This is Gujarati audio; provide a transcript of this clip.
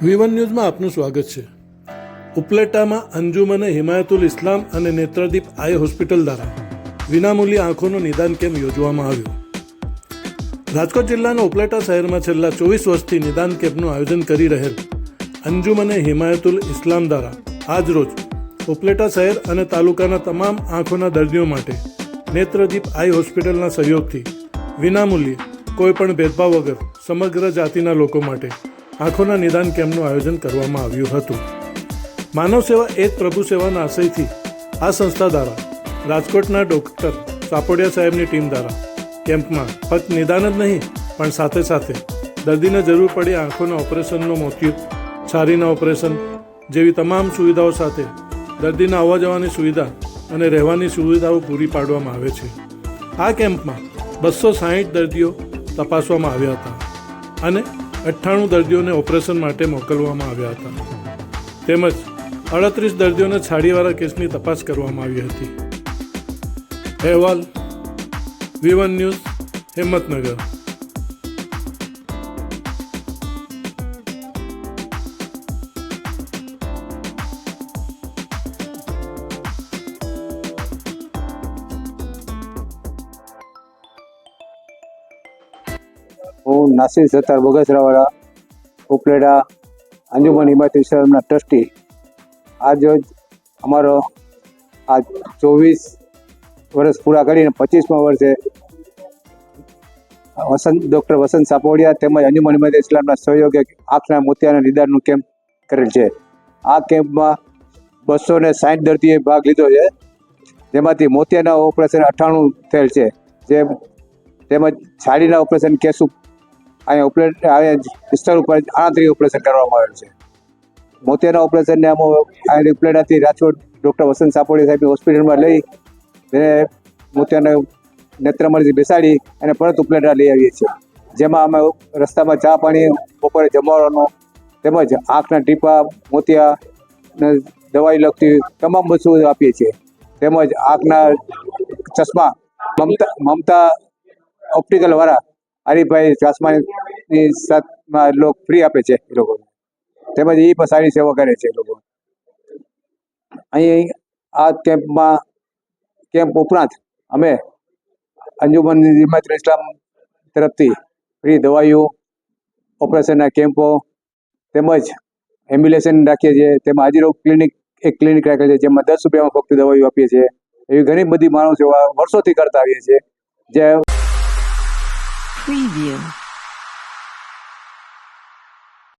વીવન ન્યૂઝમાં આપનું સ્વાગત છે. ઉપલેટામાં અંજુમને હિમાયતુલ ઇસ્લામ અને નેત્રદીપ આઈ હોસ્પિટલ દ્વારા વિનામૂલ્ય આંખોનું નિદાન કેમ્પ યોજવામાં આવ્યું? રાજકોટ જિલ્લાના ઉપલેટા શહેરમાં છેલ્લા ચોવીસ વર્ષથી નિદાન કેમ્પનું આયોજન કરી રહેલ અંજુમને હિમાયતુલ ઇસ્લામ દ્વારા આજ રોજ ઉપલેટા શહેર અને તાલુકાના તમામ આંખોના દર્દીઓ માટે નેત્રદીપ આઈ હોસ્પિટલના સહયોગથી વિનામૂલ્યે કોઈપણ ભેદભાવ વગર સમગ્ર જાતિના લોકો માટે આંખોના નિદાન કેમ્પનું આયોજન કરવામાં આવ્યું હતું. માનવ સેવા એ જ પ્રભુ સેવાના આશયથી આ સંસ્થા દ્વારા રાજકોટના ડોક્ટર સાપોડિયા સાહેબની ટીમ દ્વારા કેમ્પમાં ફક્ત નિદાન જ નહીં, પણ સાથે સાથે દર્દીને જરૂર પડે આંખોના ઓપરેશનનો મોતિયો, છારીના ઓપરેશન જેવી તમામ સુવિધાઓ સાથે દર્દીને આવવા જવાની સુવિધા અને રહેવાની સુવિધાઓ પૂરી પાડવામાં આવે છે. આ કેમ્પમાં બસો સાહીઠ દર્દીઓ તપાસવામાં આવ્યા હતા અને અઠ્ઠાણું દર્દીઓને ઓપરેશન માટે મોકલવામાં આવ્યા હતા. તેમજ અડત્રીસ દર્દીઓને છાડીવાળા કેસની તપાસ કરવામાં આવી હતી. અહેવાલ, વિવન ન્યૂઝ, હિંમતનગર. હું નાસિર સત્તાર બગસરાવાળા ઉપલેડા અંજુમન હિમાયત ઇસ્લામના ટ્રસ્ટી. આજ અમારો આ ચોવીસ વર્ષ પૂરા કરીને પચીસમા વર્ષે વસંત, ડૉક્ટર વસંત સાપોડિયા તેમજ અંજુમન હિમાયત ઇસ્લામના સહયોગે આંખના મોતિયાના નિદાનનું કેમ્પ કરેલ છે. આ કેમ્પમાં બસો ને સાઠ દર્દીએ ભાગ લીધો છે. જેમાંથી મોતિયાના ઓપરેશન અઠ્ઠાણું થયેલ છે. જે તેમજ છાડીના ઓપરેશન કેસું અહીંયા ઓપરેટ અહીંયા વિસ્તાર ઉપર આણત્રીસ ઓપરેશન કરવામાં આવેલ છે. મોતિયાના ઓપરેશનને અમે અહીંયા ઉપલેટાથી રાજકોટ ડૉક્ટર વસંત સાપોડી સાહેબની હોસ્પિટલમાં લઈ તેને મોતિયાના નેત્રમણીથી બેસાડી અને પરત ઉપલેટા લઈ આવીએ છીએ. જેમાં અમે રસ્તામાં ચા પાણી, બપોરે જમવાનો, તેમજ આંખના ટીપા, મોતિયા ને દવાઈ લગતી તમામ વસ્તુઓ આપીએ છીએ. તેમજ આંખના ચશ્મા, મમતા મમતા ઓપ્ટિકલ વાળા હરિભાઈ ચાસમાની સાથમાં લોકો ફ્રી આપે છે એ લોકો તેમજ એ પણ સારી સેવા કરે છે એ લોકો. અહીં આ કેમ્પમાં, કેમ્પ ઉપરાંત અમે અંજુમન હિમાયત ઇસ્લામ તરફથી ફ્રી દવાઈઓ, ઓપરેશનના કેમ્પો તેમજ એમ્બ્યુલેશન રાખીએ છીએ. તેમાં હાજીરો ક્લિનિક એક ક્લિનિક રાખેલ છે જેમાં દસ રૂપિયામાં ફક્ત દવાઈઓ આપીએ છીએ. એવી ઘણી બધી માનવ સેવા વર્ષોથી કરતા આવીએ છીએ. જે Preview.